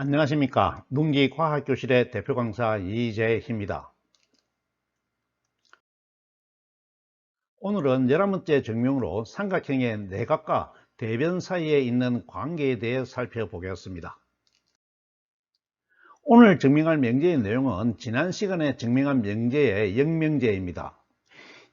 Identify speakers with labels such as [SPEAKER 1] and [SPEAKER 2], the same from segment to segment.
[SPEAKER 1] 안녕하십니까. 농기과학교실의 대표 강사 이재희입니다. 오늘은 11번째 증명으로 삼각형의 내각과 대변 사이에 있는 관계에 대해 살펴보겠습니다. 오늘 증명할 명제의 내용은 지난 시간에 증명한 명제의 역명제입니다.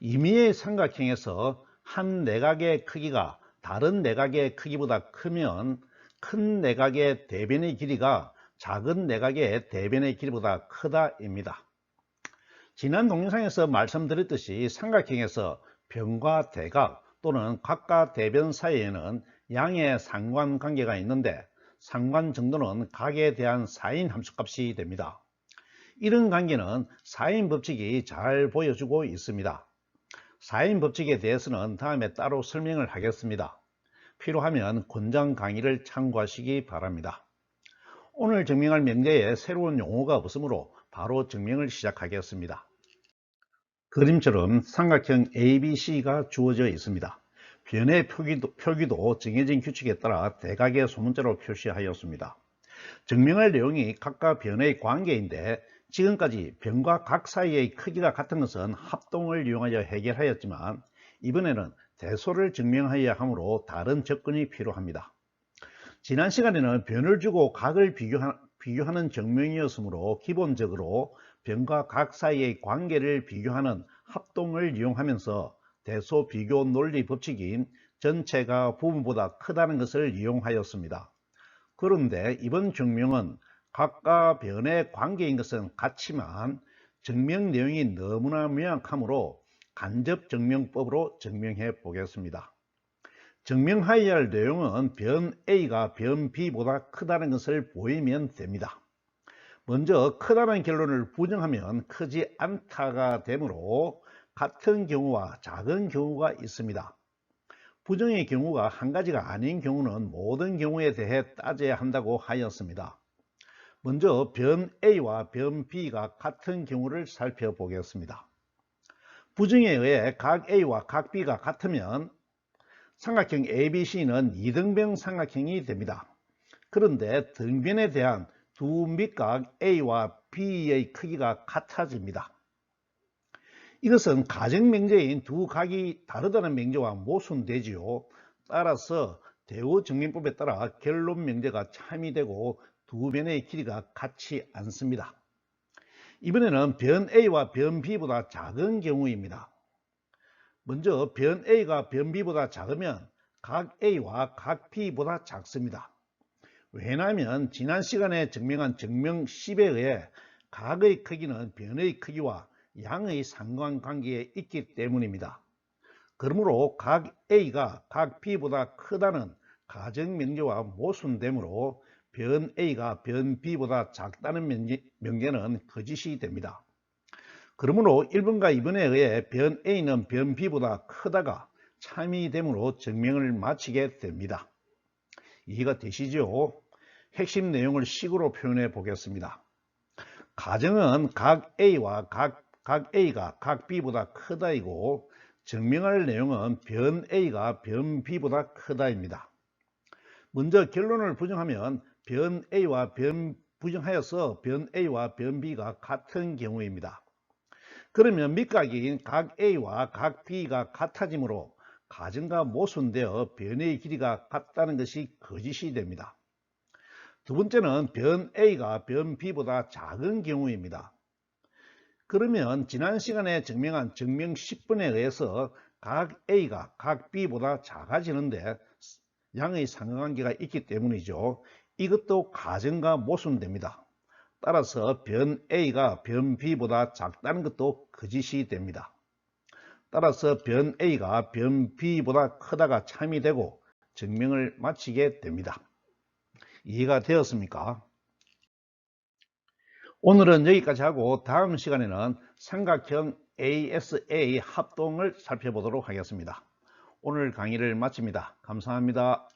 [SPEAKER 1] 임의의 삼각형에서 한 내각의 크기가 다른 내각의 크기보다 크면 큰 내각의 대변의 길이가 작은 내각의 대변의 길이보다 크다입니다. 지난 동영상에서 말씀드렸듯이 삼각형에서 변과 대각 또는 각과 대변 사이에는 양의 상관관계가 있는데 상관 정도는 각에 대한 사인 함수값이 됩니다. 이런 관계는 사인 법칙이 잘 보여주고 있습니다. 사인 법칙에 대해서는 다음에 따로 설명을 하겠습니다. 필요하면 권장 강의를 참고하시기 바랍니다. 오늘 증명할 명제에 새로운 용어가 없으므로 바로 증명을 시작하겠습니다. 그림처럼 삼각형 ABC가 주어져 있습니다. 변의 표기도, 표기도 정해진 규칙에 따라 대각의 소문자로 표시하였습니다. 증명할 내용이 각과 변의 관계인데 지금까지 변과 각 사이의 크기가 같은 것은 합동을 이용하여 해결하였지만 이번에는 대소를 증명하여야 하므로 다른 접근이 필요합니다. 지난 시간에는 변을 주고 각을 비교하는 증명이었으므로 기본적으로 변과 각 사이의 관계를 비교하는 합동을 이용하면서 대소 비교 논리 법칙인 전체가 부분보다 크다는 것을 이용하였습니다. 그런데 이번 증명은 각과 변의 관계인 것은 같지만 증명 내용이 너무나 명확하므로 간접증명법으로 증명해 보겠습니다. 증명하여야 할 내용은 변 A가 변 B보다 크다는 것을 보이면 됩니다. 먼저 크다는 결론을 부정하면 크지 않다가 되므로 같은 경우와 작은 경우가 있습니다. 부정의 경우가 한 가지가 아닌 경우는 모든 경우에 대해 따져야 한다고 하였습니다. 먼저 변 A와 변 B가 같은 경우를 살펴보겠습니다. 부정에 의해 각 A와 각 B가 같으면 삼각형 ABC는 이등변 삼각형이 됩니다. 그런데 등변에 대한 두 밑각 A와 B의 크기가 같아집니다. 이것은 가정명제인 두 각이 다르다는 명제와 모순되지요. 따라서 대우 증명법에 따라 결론 명제가 참이되고 두 변의 길이가 같지 않습니다. 이번에는 변 A와 변 B보다 작은 경우입니다. 먼저 변 A가 변 B보다 작으면 각 A와 각 B보다 작습니다. 왜냐하면 지난 시간에 증명한 증명 10에 의해 각의 크기는 변의 크기와 양의 상관관계에 있기 때문입니다. 그러므로 각 A가 각 B보다 크다는 가정명제와 모순되므로 변 A가 변 B보다 작다는 명제, 는 거짓이 됩니다. 그러므로 1번과 2번에 의해 변 A는 변 B보다 크다가 참이 되므로 증명을 마치게 됩니다. 이해가 되시죠? 핵심 내용을 식으로 표현해 보겠습니다. 가정은 각 A와 각, 각 A가 각 B보다 크다이고 증명할 내용은 변 A가 변 B보다 크다입니다. 먼저 결론을 부정하면 변 A와 변 부정하여서 변 A와 변 B가 같은 경우입니다. 그러면 밑각인 각 A와 각 B가 같아지므로 가정과 모순되어 변의 길이가 같다는 것이 거짓이 됩니다. 두 번째는 변 A가 변 B보다 작은 경우입니다. 그러면 지난 시간에 증명한 증명 10번에 의해서 각 A가 각 B보다 작아지는데 양의 상관관계가 있기 때문이죠. 이것도 가정과 모순됩니다. 따라서 변 A가 변 B보다 작다는 것도 거짓이 됩니다. 따라서 변 A가 변 B보다 크다가 참이 되고 증명을 마치게 됩니다. 이해가 되었습니까? 오늘은 여기까지 하고 다음 시간에는 삼각형 ASA 합동을 살펴보도록 하겠습니다. 오늘 강의를 마칩니다. 감사합니다.